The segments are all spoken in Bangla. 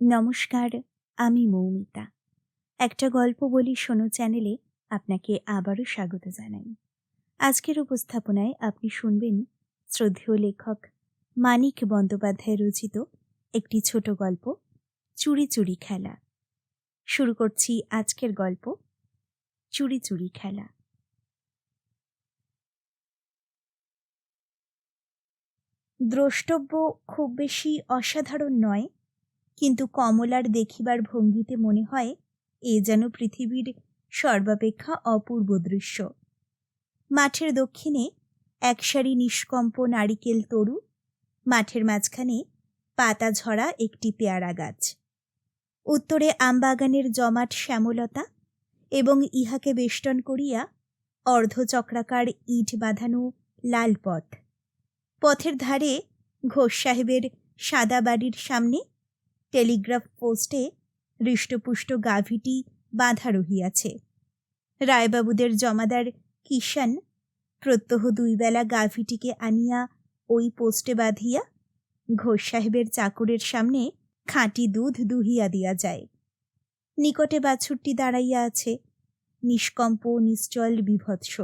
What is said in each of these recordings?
নমস্কার, আমি মৌমিতা। একটা গল্প বলি শোনো চ্যানেলে আপনাকে আবারও স্বাগত জানাই। আজকের উপস্থাপনায় আপনি শুনবেন শ্রদ্ধেয় লেখক মানিক বন্দ্যোপাধ্যায় রচিত একটি ছোট গল্প, চুরি চুরি খেলা। শুরু করছি আজকের গল্প, চুরি চুরি খেলা। দ্রষ্টব্য খুব বেশি অসাধারণ নয় কিন্তু কমলার দেখিবার ভঙ্গিতে মনে হয়, এ যেন পৃথিবীর সর্বাপেক্ষা অপূর্ব দৃশ্য। মাঠের দক্ষিণে এক সারি নিষ্কম্প নারিকেল তরু, মাঠের মাঝখানে পাতা ঝরা একটি পেয়ারা গাছ। উত্তরে আমবাগানের জমাট শ্যামলতা এবং ইহাকে বেষ্টন করিয়া অর্ধচক্রাকার ইট বাঁধানো লাল পথ পথের ধারে ঘোষ সাহেবের সাদা বাড়ির সামনে টেলিগ্রাফ পোস্টে হৃষ্টপুষ্ট গাভীটি বাঁধা রহিয়াছে। রায়বাবুদের জমাদার কিষান প্রত্যহ দুইবেলা গাভীটিকে আনিয়া ওই পোস্টে বাঁধিয়া ঘোষ সাহেবের চাকরের সামনে খাঁটি দুধ দুহিয়া দিয়া যায়। নিকটে বাছুরটি দাঁড়াইয়া আছে, নিষ্কম্প, নিশ্চল, বিভৎস।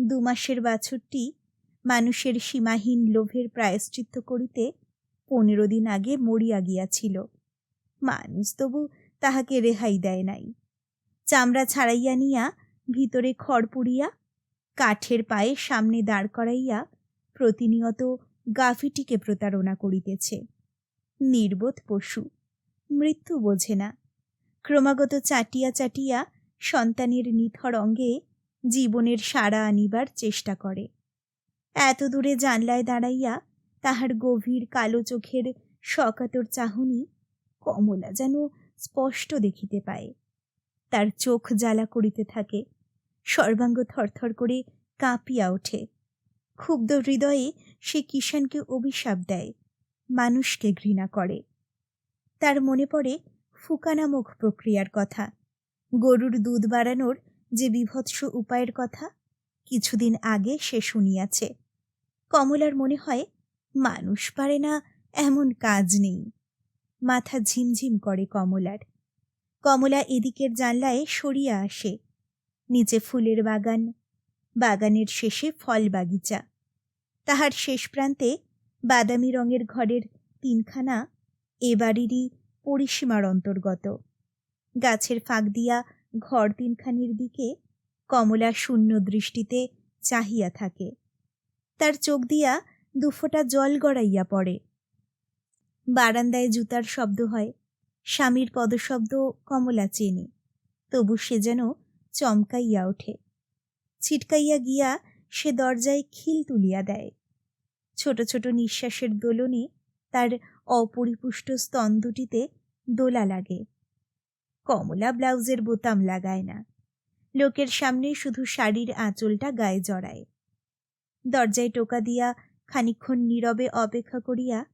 দুমাসের বাছুরটি মানুষের সীমাহীন লোভের প্রায়শ্চিত্ত করিতে পনেরো দিন আগে মরিয়া গিয়াছিল। মানুষ তবু তাহাকে রেহাই দেয় নাই। চামড়া ছাড়াইয়া নিয়া, ভিতরে খড় পুড়িয়া, কাঠের পায়ে সামনে দাঁড় করাইয়া প্রতিনিয়ত গাফিটিকে প্রতারণা করিতেছে। নির্বোধ পশু, মৃত্যু বোঝে না। ক্রমাগত চাটিয়া চাটিয়া সন্তানের নিথর অঙ্গে জীবনের সাড়া আনিবার চেষ্টা করে। এত দূরে জানলায় দাঁড়াইয়া তাহার গভীর কালো চোখের সকাতর চাহনি কমলা যেন স্পষ্ট দেখিতে পায়। তার চোখ জ্বালা করিতে থাকে, সর্বাঙ্গ থরথর করে কাঁপিয়া ওঠে। ক্ষুব্ধ হৃদয়ে সে কিষানকে অভিশাপ দেয়, মানুষকে ঘৃণা করে। তার মনে পড়ে ফুকানামুখ প্রক্রিয়ার কথা, গরুর দুধ বাড়ানোর যে বিভৎস উপায়ের কথা কিছুদিন আগে সে শুনিয়াছে। কমলার মনে হয় মানুষ পারে না, এমন কাজ নেই। মাথা ঝিমঝিম করে কমলার। কমলা এদিকের জানলায় সরিয়া আসে। নিচে ফুলের বাগান, বাগানের শেষে ফল বাগিচা। তাহার শেষ প্রান্তে বাদামি রঙের ঘরের তিনখানা এ বাড়িরই পরিসীমার অন্তর্গত। গাছের ফাঁক দিয়া ঘর তিনখানির দিকে কমলা শূন্য দৃষ্টিতে চাহিয়া থাকে। তার চোখ দিয়া দুফোঁটা জল গড়াইয়া পড়ে। বারান্দায় জুতার শব্দ হয়, স্বামীর পদশব্দ কমলা চেনে, তবু সে যেন চমকাইয়া ওঠে। ছিটকাইয়া গিয়া সে দরজায় খিল তুলিয়া দেয়। ছোট ছোট নিঃশ্বাসের দোলনে তার অপরিপুষ্ট স্তন দুটিতে দোলা লাগে। কমলা ব্লাউজের বোতাম লাগায় না। লোকের সামনে শুধু শাড়ির আঁচলটা গায়ে জড়ায়। দরজায় টোকা দিয়া খানিক্ষণ নীরবে অপেক্ষা করিয়া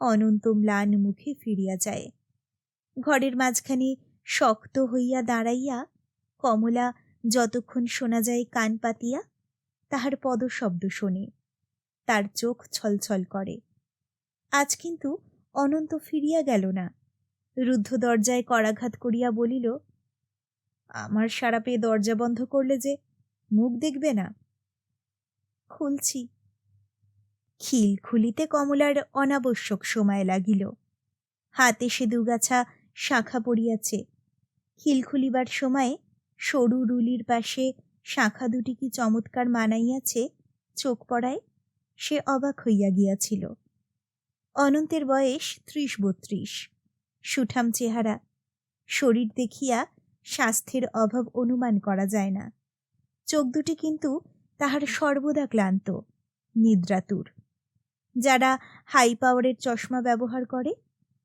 অনন্ত ম্লান মুখে ফিরিয়া যায়। ঘরের মাঝখানে শক্ত হইয়া দাঁড়াইয়া কমলা যতক্ষণ শোনা যায় কান পাতিয়া, তাহার পদশব্দ শোনে। তার চোখ ছলছল করে। আজ কিন্তু অনন্ত ফিরিয়া গেল না। রুদ্ধ দরজায় করাঘাত করিয়া বলিল, আমার সারা পেয়ে দরজা বন্ধ করলে যে মুখ দেখবে না? খুলছি। খিল খুলিতে কমলার অনাবশ্যক সময় লাগিল। হাতে সে দুগাছা শাখা পড়িয়াছে। খিল খুলিবার সময় সরু রুলির পাশে শাখা দুটি কি চমৎকার মানাইয়াছে চোখ পড়ায়, সে অবাক হইয়া গিয়াছিল। অনন্তের বয়স ত্রিশ বত্রিশ। সুঠাম চেহারা। শরীর দেখিয়া স্বাস্থ্যের অভাব অনুমান করা যায় না। চোখ দুটি কিন্তু তাহার সর্বদা ক্লান্ত, নিদ্রাতুর। যারা হাই পাওয়ারের চশমা ব্যবহার করে,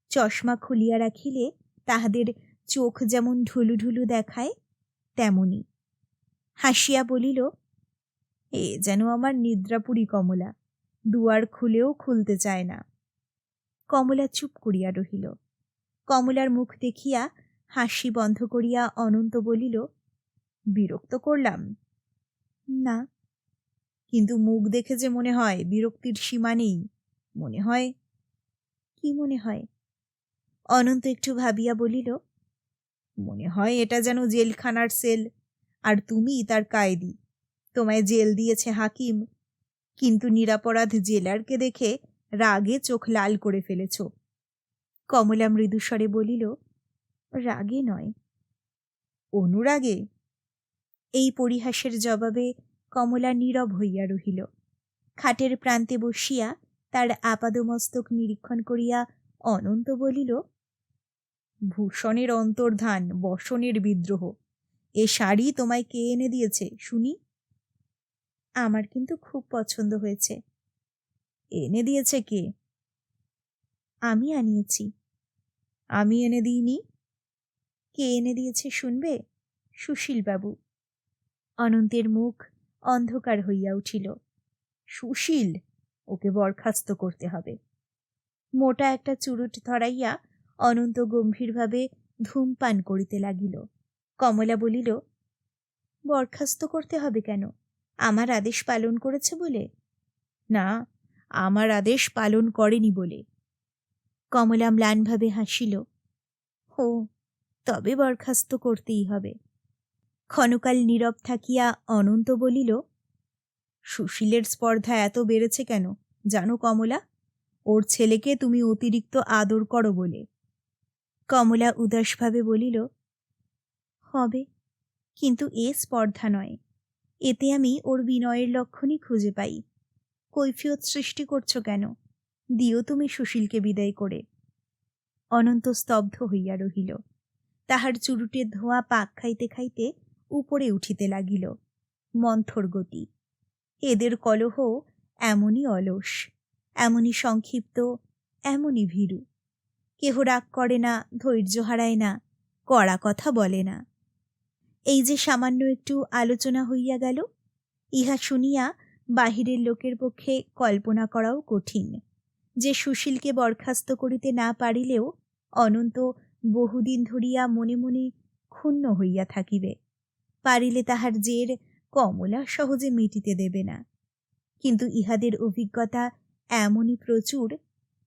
চশমা খুলিয়া রাখিলে তাহাদের চোখ যেমন ঢুলু ঢুলু দেখায়, তেমনি। হাসিয়া বলিল, এ যেন আমার নিদ্রাপুরী কমলা, দুয়ার খুলেও খুলতে চায় না। কমলা চুপ করিয়া রহিল। কমলার মুখ দেখিয়া হাসি বন্ধ করিয়া অনন্ত বলিল, বিরক্ত করলাম? না। কিন্তু মুখ দেখে যে মনে হয় বিরক্তির সীমা নেই, মনে হয়? কি মনে হয়? অনন্ত একটু ভাবিয়া বলিল, মনে হয় এটা যেন জেলখানার সেল, আর তুমি তার কায়েদি। তোমায় জেল দিয়েছে হাকিম, কিন্তু নিরাপরাধ জেলারকে দেখে রাগে চোখ লাল করে ফেলেছ। কমলা মৃদুস্বরে বলিল, রাগে নয়। অনুরাগে? এই পরিহাসের জবাবে কমলা নীরব হইয়া রহিল। খাটের প্রান্তে বসিয়া তার আপাদমস্তক নিরীক্ষণ করিয়া অনন্ত বলিল, ভূষণের অন্তর্ধান, বসনের বিদ্রোহ। এ শাড়ি তোমায় কে এনে দিয়েছে, শুনি? আমার কিন্তু খুব পছন্দ হয়েছে। এনে দিয়েছে কে? আমি আনিয়েছি। আমি এনে দিইনি? কে এনে দিয়েছে শুনবে? সুশীলবাবু। অনন্তের মুখ অন্ধকার হইয়া উঠিল। সুশীল, ওকে বরখাস্ত করতে হবে। মোটা একটা চুরুট ধরাইয়া অনন্ত গম্ভীরভাবে ধূমপান করিতে লাগিল। কমলা বলিল, বরখাস্ত করতে হবে কেন? আমার আদেশ পালন করেছে বলে? না, আমার আদেশ পালন করেনি বলে। কমলা ম্লানভাবে হাসিল, ও, তবে বরখাস্ত করতেই হবে। ক্ষণকাল নীরব থাকিয়া অনন্ত বলিল, সুশীলের স্পর্ধা এত বেড়েছে কেন? জানো কমলা, ওর ছেলেকে তুমি অতিরিক্ত আদর করো বলে। কমলা উদাসভাবে বলিল, হবে, কিন্তু এ স্পর্ধা নয়। এতে আমি ওর বিনয়ের লক্ষণই খুঁজে পাই। কৈফিয়ত সৃষ্টি করছ কেন? দিও তুমি সুশীলকে বিদায় করে। অনন্ত স্তব্ধ হইয়া রহিল। তাহার চুরুটের ধোঁয়া পাক খাইতে খাইতে উপরে উঠিতে লাগিল। মন্থর গতি। এদের কলহ এমনই অলস, এমনই সংক্ষিপ্ত, এমনই ভীরু। কেহ রাগ করে না, ধৈর্য হারায় না, কড়া কথা বলে না। এই যে সামান্য একটু আলোচনা হইয়া গেল, ইহা শুনিয়া বাহিরের লোকের পক্ষে কল্পনা করাও কঠিন। যে সুশীলকে বরখাস্ত করিতে না পারিলেও অনন্ত বহুদিন ধরিয়া মনে মনে ক্ষুণ্ণ হইয়া থাকিবে। পারিলে তাহার জের কমলা সহজে মিটিতে দেবে না। কিন্তু ইহাদের অভিজ্ঞতা এমনই প্রচুর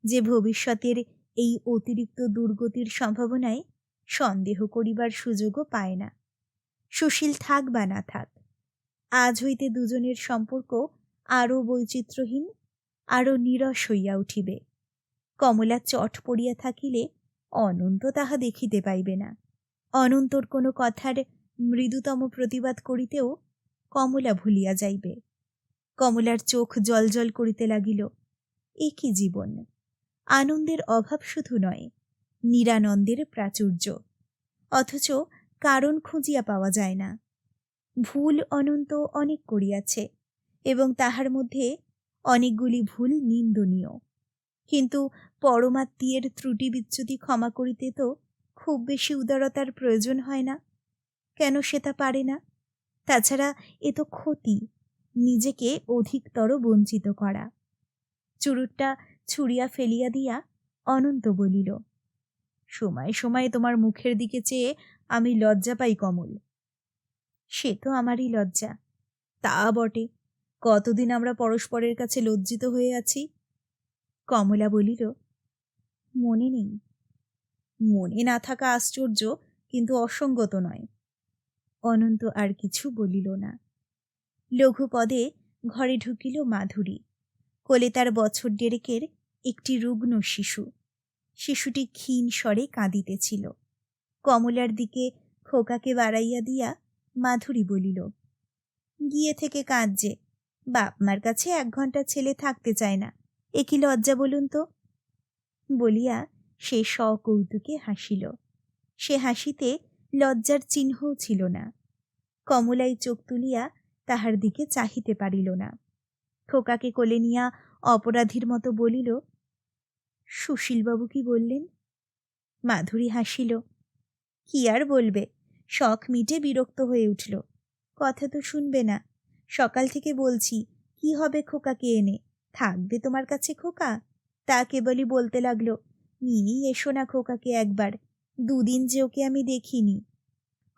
যে ভবিষ্যতের এই অতিরিক্ত দুর্গতির সম্ভাবনায় সন্দেহ করিবার সুযোগও পায় না। সুশীল থাক বা না থাক, আজ হইতে দুজনের সম্পর্ক আরও বৈচিত্র্যহীন, আরও নিরস হইয়া উঠিবে। কমলা চট পড়িয়া থাকিলে অনন্ত তাহা দেখিতে পাইবে না। অনন্তর কোনো কথার মৃদুতম প্রতিবাদ করিতেও কমলা ভুলিয়া যাইবে। কমলার চোখ জলজল করিতে লাগিল। এ কি জীবন? আনন্দের অভাব শুধু নয়, নিরানন্দের প্রাচুর্য। অথচ কারণ খুঁজিয়া পাওয়া যায় না। ভুল অনন্ত অনেক করিয়াছে এবং তাহার মধ্যে অনেকগুলি ভুল নিন্দনীয়। কিন্তু পরমাত্মীয়ের ত্রুটি বিচ্যুতি ক্ষমা করিতে তো খুব বেশি উদারতার প্রয়োজন হয় না। কেন সে তা পারে না? তাছাড়া এ তো ক্ষতি। নিজেকে অধিকতর বঞ্চিত করা। চুরুটটা ছুড়িয়া ফেলিয়া দিয়া অনন্ত বলিল, সময় সময় তোমার মুখের দিকে চেয়ে আমি লজ্জা পাই কমল। সে তো আমারই লজ্জা। তা বটে, কতদিন আমরা পরস্পরের কাছে লজ্জিত হয়ে আছি? কমলা বলিল, মনে নেই। মনে না থাকা আশ্চর্য কিন্তু অসঙ্গত নয়। অনন্ত আর কিছু বলিল না। লঘুপদে ঘরে ঢুকিল মাধুরী। কোলে তার বছর ডেরেকের একটি রুগ্ন শিশু। শিশুটি ক্ষীণ স্বরে কাঁদিতেছিল। কমলার দিকে খোকাকে বাড়াইয়া দিয়া মাধুরী বলিল, গিয়ে থেকে কাঁদছে বাপ মার কাছে এক ঘণ্টা ছেলে থাকতে চায় না। এ কি লজ্জা বলুন তো? বলিয়া সে সকৌতুকে হাসিল। সে হাসিতে লজ্জার চিহ্নও ছিল না। কমলাই চোখ তুলিয়া তাহার দিকে চাহিতে পারিল না। খোকাকে কোলে নিয়া অপরাধীর মতো বলিল, সুশীলবাবু কি বললেন? মাধুরী হাসিল, কি আর বলবে? শখ মিটে বিরক্ত হয়ে উঠল। কথা তো শুনবে না। সকাল থেকে বলছি, কি হবে খোকাকে এনে? থাকবে তোমার কাছে খোকা? তা কেবলই বলতে লাগল, নিয়েই এসো না খোকাকে একবার। দুদিন যে ওকে আমি দেখিনি।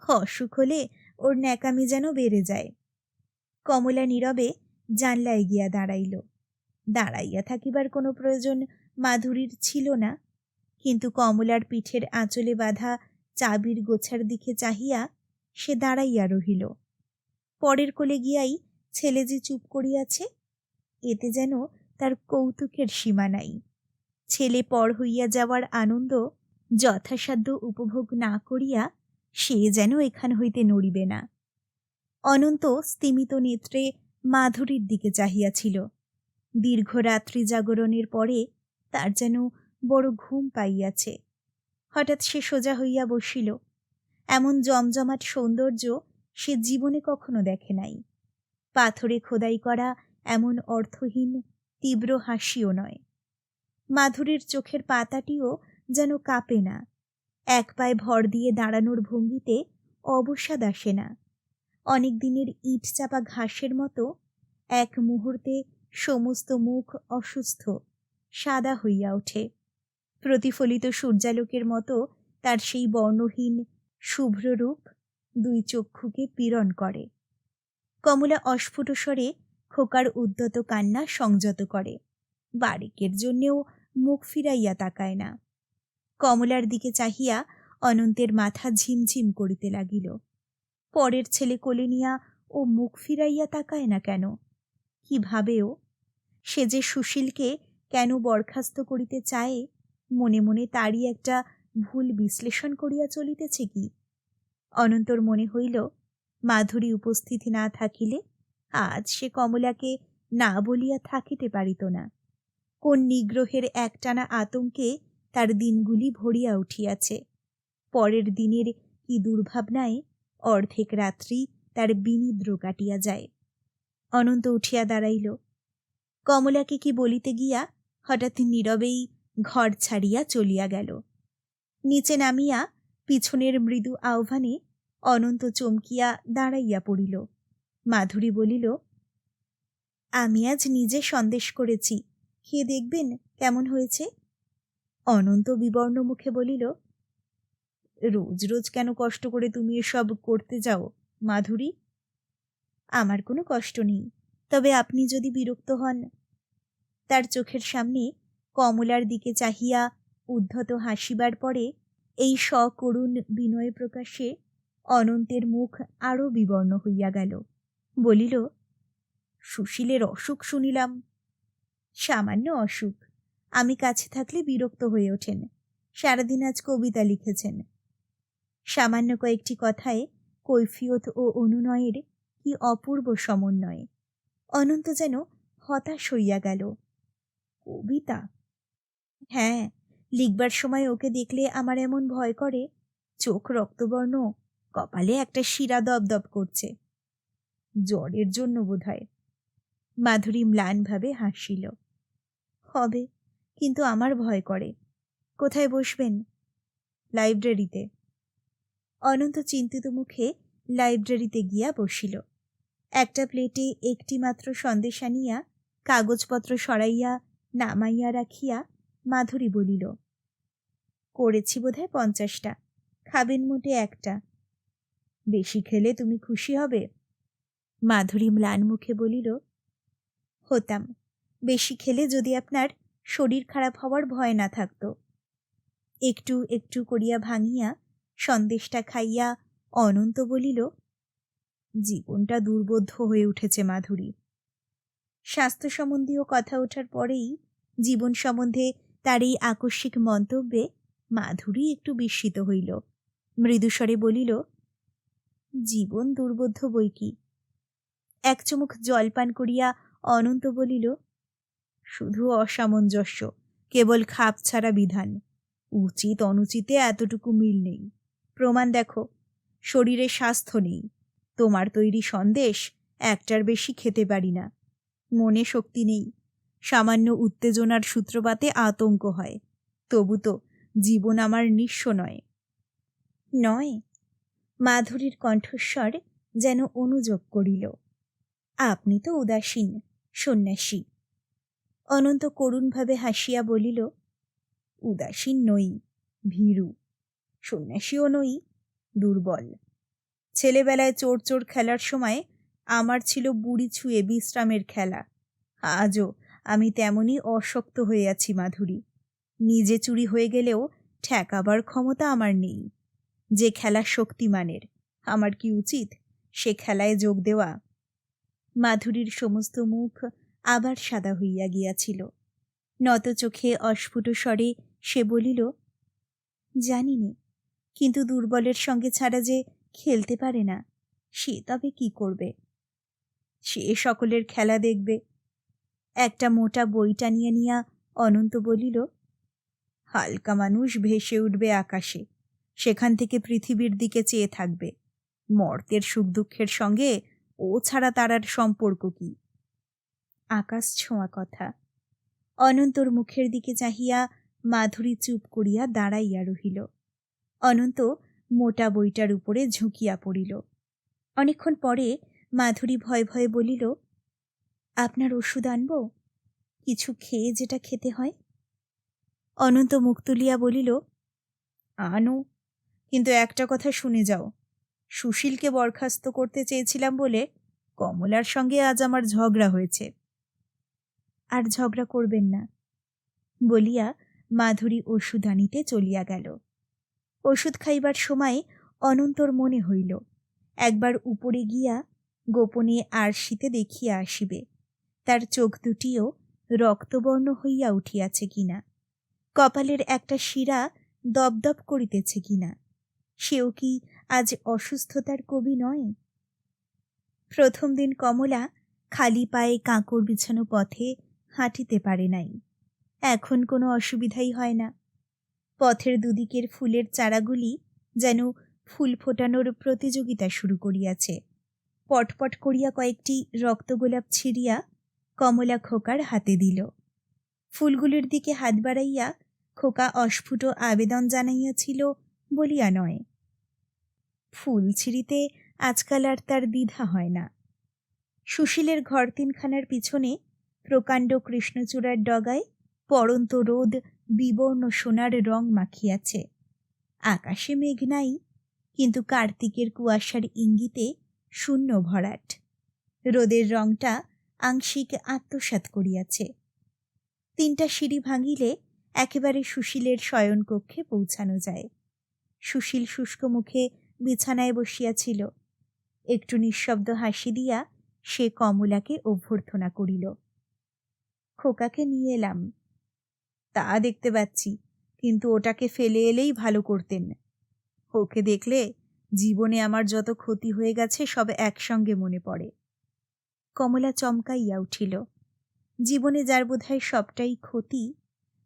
অসুখ হলে ওর ন্যাকামি যেন বেড়ে যায়। কমলা নীরবে জানলায় গিয়া দাঁড়াইল। দাঁড়াইয়া থাকিবার কোনো প্রয়োজন মাধুরীর ছিল না। কিন্তু কমলার পিঠের আঁচলে বাঁধা চাবির গোছার দিকে চাহিয়া সে দাঁড়াইয়া রহিল। পরের কোলে গিয়াই ছেলে যে চুপ করিয়াছে, এতে যেন তার কৌতুকের সীমা নাই। ছেলে পর হইয়া যাওয়ার আনন্দ যথাসাধ্য উপভোগ না করিয়া সে যেন এখান হইতে নড়িবে না। অনন্ত স্তিমিত নেত্রে মাধুরীর দিকে চাহিয়াছিল। দীর্ঘ রাত্রি জাগরণের পরে তার যেন বড় ঘুম পাইয়াছে। হঠাৎ সে সোজা হইয়া বসিল। এমন জমজমাট সৌন্দর্য সে জীবনে কখনো দেখে নাই। পাথরে খোদাই করা এমন অর্থহীন, তীব্র হাসিও নয়। মাধুরীর চোখের পাতাটিও যেন কাঁপে না। এক পায়ে ভর দিয়ে দাঁড়ানোর ভঙ্গিতে অবসাদ আসে না। অনেক দিনের ইট চাপা ঘাসের মতো এক মুহূর্তে সমস্ত মুখ অসুস্থ, সাদা হইয়া ওঠে। প্রতিফলিত সূর্যালোকের মতো তার সেই বর্ণহীন, শুভ্র রূপ দুই চক্ষুকে পীড়ন করে। কমলা অস্ফুট স্বরে খোকার উদ্যত কান্না সংযত করে। বারিকের জন্যেও মুখ ফিরাইয়া তাকায় না। কমলার দিকে চাহিয়া অনন্তের মাথা ঝিমঝিম করিতে লাগিল। পরের ছেলে কোলে নিয়া ও মুখ ফিরাইয়া তাকায় না কেন? কি ভাবেও সে যে সুশীলকে কেন বরখাস্ত করিতে চায়, মনে মনে তারই একটা ভুল বিশ্লেষণ করিয়া চলিতেছে কি? অনন্তর মনে হইল, মাধুরী উপস্থিতি না থাকিলে আজ সে কমলাকে না বলিয়া থাকিতে পারিত না। কোন নিগ্রহের একটানা আতঙ্কে তার দিনগুলি ভরিয়া উঠিয়াছে। পরের দিনের কি দুর্ভাবনায় অর্ধেক রাত্রি তার বিনিদ্র কাটিয়া যায়। অনন্ত উঠিয়া দাঁড়াইল। কমলাকে কি বলিতে গিয়া হঠাৎ নীরবেই ঘর ছাড়িয়া চলিয়া গেল। নিচে নামিয়া পিছনের মৃদু আহ্বানে অনন্ত চমকিয়া দাঁড়াইয়া পড়িল। মাধুরী বলিল, আমি আজ নিজে সন্দেশ করেছি। খেয়ে দেখবেন কেমন হয়েছে? অনন্ত বিবর্ণ মুখে বলিল, রোজ রোজ কেন কষ্ট করে তুমি এসব করতে যাও, মাধুরী? আমার কোনো কষ্ট নেই। তবে আপনি যদি বিরক্ত হন, তার চোখের সামনে কমলার দিকে চাহিয়া উদ্ধত হাসিবার পরে এই সকরুণ বিনয় প্রকাশে অনন্তের মুখ আরও বিবর্ণ হইয়া গেল। বলিল, সুশীলের অসুখ শুনিলাম, সামান্য অসুখ। আমি কাছে থাকলে বিরক্ত হয়ে ওঠেন। সারাদিন আজ কবিতা লিখেছেন। সামান্য কয়েকটি কথায় কৈফিয়ত ও অনুনয়ের কি অপূর্ব সমন্বয়। অনন্ত যেন হতাশ হইয়া গেল। কবিতা? হ্যাঁ লিখবার সময় ওকে দেখলে আমার এমন ভয় করে, চোখ রক্তবর্ণ, কপালে একটা শিরা দপদপ করছে। জ্বরের জন্য বোধহয়। মাধুরী ম্লানভাবে হাসিল। হবে। কিন্তু আমার ভয় করে। কোথায় বসবেন? লাইব্রেরিতে। অনন্ত চিন্তিত মুখে লাইব্রেরিতে গিয়া বসিল। একটা প্লেটে একটি মাত্র সন্দেশ আনিয়া, কাগজপত্র সরাইয়া, নামাইয়া রাখিয়া মাধুরী বলিল, করেছি বোধহয় পঞ্চাশটা, খাবেন মোটে একটা। বেশি খেলে তুমি খুশি হবে? মাধুরী ম্লান মুখে বলিল, হতাম, বেশি খেলে যদি আপনার শরীর খারাপ হওয়ার ভয় না থাকত। একটু একটু করিয়া ভাঙিয়া সন্দেশটা খাইয়া অনন্ত বলিল, জীবনটা দুর্বোধ্য হয়ে উঠেছে মাধুরী। স্বাস্থ্য সম্বন্ধীয় কথা ওঠার পরেই জীবন সম্বন্ধে তার এই আকস্মিক মন্তব্যে মাধুরী একটু বিস্মিত হইল। মৃদুস্বরে বলিল, জীবন দুর্বোধ্য বই কি? এক চুমুক জলপান করিয়া অনন্ত বলিল শুধু অসামঞ্জস্য, কেবল খাপ ছাড়া বিধান। উচিত অনুচিতে এতটুকু মিল নেই। প্রমাণ দেখো, শরীরে স্বাস্থ্য নেই। তোমার তৈরি সন্দেশ একটার বেশি খেতে পারি না। মনে শক্তি নেই। সামান্য উত্তেজনার সূত্রপাতে আতঙ্ক হয়। তবু তো জীবন আমার নিঃস্ব নয়। নয়, মাধুরীর কণ্ঠস্বর যেন অনুযোগ করিল। আপনি তো উদাসীন, সন্ন্যাসী। অনন্ত করুণভাবে হাসিয়া বলিল, উদাসীন নই, ভীরু, সন্ন্যাসীও নই, দুর্বল। ছেলেবেলায় চোর চোর খেলার সময় আমার ছিল বুড়ি ছুঁয়ে বিশ্রামের খেলা। আজও আমি তেমনই অশক্ত হয়ে আছি, মাধুরী। নিজে চুরি হয়ে গেলেও ঠেকাবার ক্ষমতা আমার নেই। যে খেলা শক্তিমানের, আমার কি উচিত? সে খেলায় যোগ দেওয়া? মাধুরীর সমস্ত মুখ আবার সাদা হইয়া গিয়াছিল। নত চোখে অস্ফুট স্বরে সে বলিল জানি নে কিন্তু দুর্বলের সঙ্গে ছাড়া যে খেলতে পারে না, সে তবে কি করবে? সে সকলের খেলা দেখবে। একটা মোটা বই টানিয়া নিয়া অনন্ত বলিল, হালকা মানুষ ভেসে উঠবে আকাশে, সেখান থেকে পৃথিবীর দিকে চেয়ে থাকবে। মর্তের সুখ দুঃখের সঙ্গে ও ছাড়া তারার সম্পর্ক কি? আকাশ ছোঁয়া কথা। অনন্তর মুখের দিকে চাহিয়া মাধুরী চুপ করিয়া দাঁড়াইয়া রহিল। অনন্ত মোটা বইটার উপরে ঝুঁকিয়া পড়িল। অনেকক্ষণ পরে মাধুরী ভয় ভয়ে বলিল, আপনার ওষুধ আনব? কিছু খেয়ে যেটা খেতে হয়? অনন্ত মুখ তুলিয়া বলিল, আনো, কিন্তু একটা কথা শুনে যাও। সুশীলকে বরখাস্ত করতে চেয়েছিলাম বলে কমলার সঙ্গে আজ আমার ঝগড়া হয়েছে। আর ঝগড়া করবেন না। বলিয়া মাধুরী ওষুধ আনিতে চলিয়া গেল। ওষুধ খাইবার সময় অনন্তর মনে হইল, একবার উপরে গিয়া গোপনে আরশিতে দেখিয়া আসিবে, তার চোখ দুটিও রক্তবর্ণ হইয়া উঠিয়াছে কিনা, কপালের একটা শিরা দপদপ করিতেছে কিনা, সেও কি আজ অসুস্থতার কবি নয়? প্রথম দিন কমলা খালি পায়ে কাঁকড় বিছানো পথে হাঁটিতে পারে নাই। এখন কোনো অসুবিধাই হয় না। পথের দুদিকের ফুলের চারাগুলি যেন ফুল ফোটানোর প্রতিযোগিতা শুরু করিয়াছে। পটপট করিয়া কয়েকটি রক্তগোলাপ ছিঁড়িয়া কমলা খোকার হাতে দিল। ফুলগুলির দিকে হাত বাড়াইয়া খোকা অস্ফুট আবেদন জানাইয়াছিল বলিয়া নয়, ফুল ছিঁড়িতে আজকাল আর তার দ্বিধা হয় না। সুশীলের ঘর তিনখানার পিছনে প্রকাণ্ড কৃষ্ণচূড়ার ডগায় পরন্ত রোদ বিবর্ণ সোনার রং মাখিয়াছে। আকাশে মেঘ নাই, কিন্তু কার্তিকের কুয়াশার ইঙ্গিতে শূন্য ভরাট। রোদের রংটা আংশিক আত্মসাৎ করিয়াছে। তিনটা সিঁড়ি ভাঙিলে একেবারে সুশীলের শয়নকক্ষে পৌঁছানো যায়। সুশীল শুষ্ক মুখে বিছানায় বসিয়াছিল। একটু নিঃশব্দ হাসি দিয়া সে কমলাকে অভ্যর্থনা করিল। খোকাকে নিয়ে এলাম। তা দেখতে পাচ্ছি, কিন্তু ওটাকে ফেলে এলেই ভালো করতেন। ওকে দেখলে জীবনে আমার যত ক্ষতি হয়ে গেছে সব একসঙ্গে মনে পড়ে। কমলা চমকাইয়া উঠিল, জীবনে যার বোধহয় সবটাই ক্ষতি,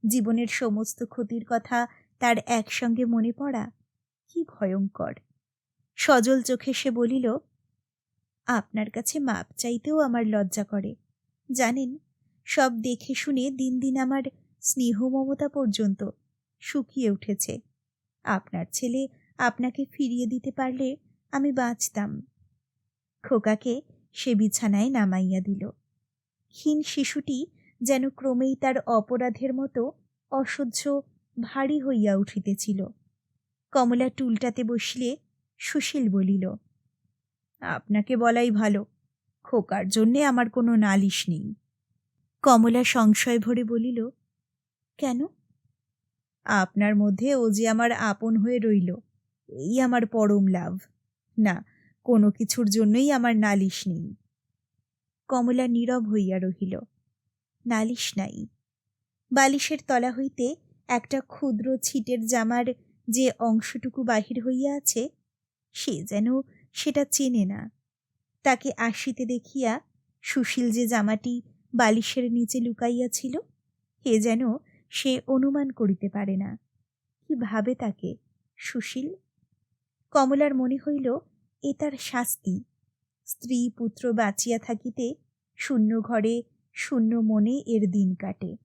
জীবনের সমস্ত ক্ষতির কথা তার একসঙ্গে মনে পড়া, কি ভয়ঙ্কর। সজল চোখে সে বলিল, আপনার কাছে মাপ চাইতেও আমার লজ্জা করে। জানেন সব দেখে শুনে দিন দিন আমার স্নেহ মমতা পর্যন্ত শুকিয়ে উঠেছে। আপনার ছেলে আপনাকে ফিরিয়ে দিতে পারলে আমি বাঁচতাম। খোকাকে সে বিছানায় নামাইয়া দিল। ক্ষীণ শিশুটি যেন ক্রমেই তার অপরাধের মতো অসহ্য, ভারী হইয়া উঠিতেছিল। কমলা টুলটাতে বসলে সুশীল বলিল, আপনাকে বলাই ভালো। খোকার জন্যে আমার কোনো নালিশ নেই। কমলা সংশয় ভরে বলিল, কেন? আপনার মধ্যে ও যে আমার আপন হয়ে রইল, এই আমার পরম লাভ। না, কোনো কিছুর জন্যই আমার নালিশ নেই। কমলা নীরব হইয়া রহিল, নালিশ নাই। বালিশের তলা হইতে একটা ক্ষুদ্র ছিটের জামার যে অংশটুকু বাহির হইয়া আছে, সে যেন সেটা চেনে না। তাকে আসিতে দেখিয়া সুশীল যে জামাটি বালিশের নিচে লুকাইয়াছিল হে যেন সে অনুমান করিতে পারে না। কি ভাবে তাকে, সুশীল? কমলার মনে হইল, এ তার শাস্তি। স্ত্রী পুত্র বাঁচিয়া থাকিতে শূন্য ঘরে, শূন্য মনে এর দিন কাটে।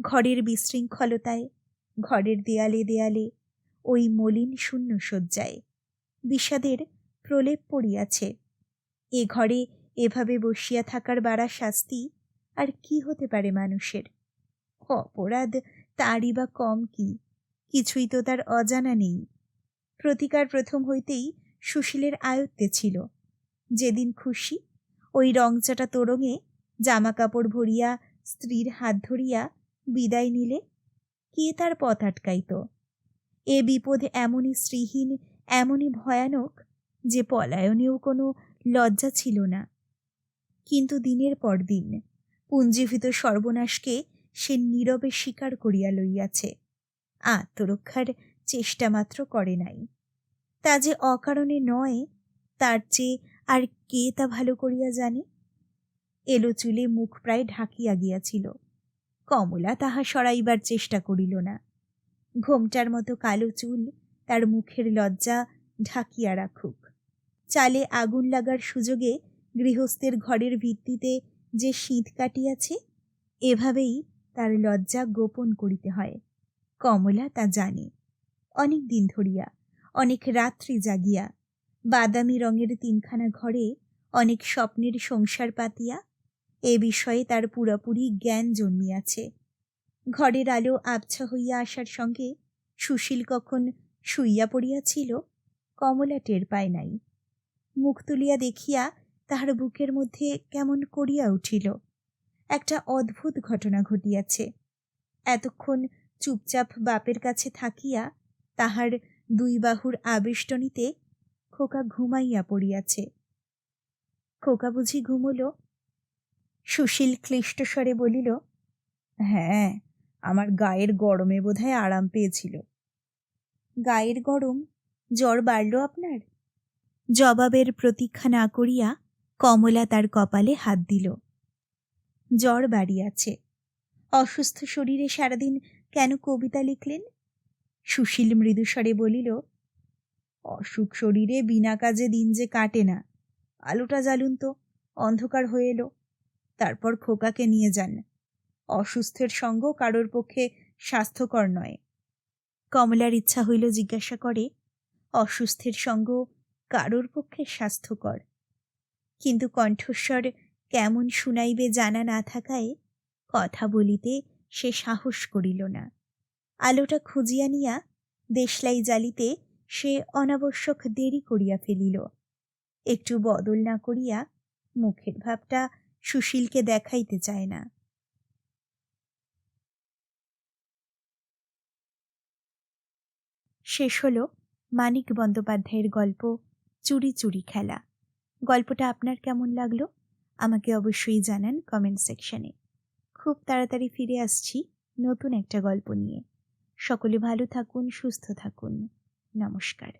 ঘরের বিশৃঙ্খলতায়, ঘরের দেয়ালে দেয়ালে ওই মলিন শূন্য শয্যায় বিষাদের প্রলেপ পড়িয়াছে। এ ঘরে এভাবে বসিয়া থাকার বাড়া শাস্তি আর কি হতে পারে মানুষের? অপরাধ তারই বা কম কি? কিছুই তো তার অজানা নেই। প্রতিকার প্রথম হইতেই সুশীলের আয়ত্তে ছিল। যেদিন খুশি ওই রংচাটা তোরঙে জামা কাপড় ভরিয়া স্ত্রীর হাত ধরিয়া বিদায় নিলে কে তার পথ আটকাইত? এ বিপদ এমনই শ্রীহীন এমনই ভয়ানক যে পলায়নেও কোনো লজ্জা ছিল না। কিন্তু দিনের পর দিন পুঞ্জীভূত সর্বনাশকে সে নীরবে স্বীকার করিয়া লইয়াছে। আত্মরক্ষার চেষ্টা মাত্র করে নাই। তা যে অকারণে নয়, তার চেয়ে আর কে তা ভালো করিয়া জানে? এলো চুলে মুখ প্রায় ঢাকিয়া গিয়াছিল। কমলা তাহা সরাইবার চেষ্টা করিল না। ঘোমটার মতো কালো চুল তার মুখের লজ্জা ঢাকিয়া রাখুক। চালে আগুন লাগার সুযোগে গৃহস্থের ঘরের ভিত্তিতে যে শীত কাটিয়াছে, এভাবেই তার লজ্জা গোপন করিতে হয়। কমলা তা জানে। অনেক দিন ধরিয়া, অনেক রাত্রি জাগিয়া, বাদামি রঙের তিনখানা ঘরে অনেক স্বপ্নের সংসার পাতিয়া, এ বিষয়ে তার পুরোপুরি জ্ঞান জন্মিয়াছে। ঘরের আলো আবছা হইয়া আসার সঙ্গে সুশীল কখন শুইয়া পড়িয়াছিল, কমলা টের পায় নাই। মুখ তুলিয়া দেখিয়া তাহার বুকের মধ্যে কেমন করিয়া উঠিল। একটা অদ্ভুত ঘটনা ঘটিয়াছে। এতক্ষণ চুপচাপ বাপের কাছে থাকিয়া তাহার দুই বাহুর আবেষ্টনীতে খোকা ঘুমাইয়া পড়িয়াছে। খোকা বুঝি ঘুমল? সুশীল ক্লিষ্ট স্বরে বলিল হ্যাঁ আমার গায়ের গরমে বোধহয় আরাম পেয়েছিল। গায়ের গরম জ্বর বাড়ল আপনার? জবাবের প্রতীক্ষা না করিয়া কমলা তার কপালে হাত দিল। জ্বর বাড়িয়াছে। অসুস্থ শরীরে সারাদিন কেন কবিতা লিখলেন? সুশীল মৃদুস্বরে বলিল, অসুখ শরীরে বিনা কাজে দিন যে কাটে না। আলোটা জ্বালুন তো, অন্ধকার হয়ে এলো। তারপর খোকাকে নিয়ে যান। অসুস্থের সঙ্গ কারোর পক্ষে স্বাস্থ্যকর নয়। কমলার ইচ্ছা হইল জিজ্ঞাসা করে, অসুস্থের সঙ্গ কারোর পক্ষে স্বাস্থ্যকর? কিন্তু কণ্ঠস্বর কেমন শুনাইবে জানা না থাকায় কথা বলিতে সে সাহস করিল না। আলোটা খুঁজিয়া নিয়া দেশলাই জালিতে সে অনাবশ্যক দেরি করিয়া ফেলিল। একটু বদল না করিয়া মুখের ভাবটা সুশীলকে দেখাইতে চায় না। শেষ হলো মানিক বন্দ্যোপাধ্যায়ের গল্প চুরি চুরি খেলা। গল্পটা আপনার কেমন লাগল? আমাকে অবশ্যই জানান কমেন্ট সেকশনে খুব তাড়াতাড়ি ফিরে আসছি নতুন একটা গল্প নিয়ে। সকলে ভালো থাকুন, সুস্থ থাকুন। নমস্কার।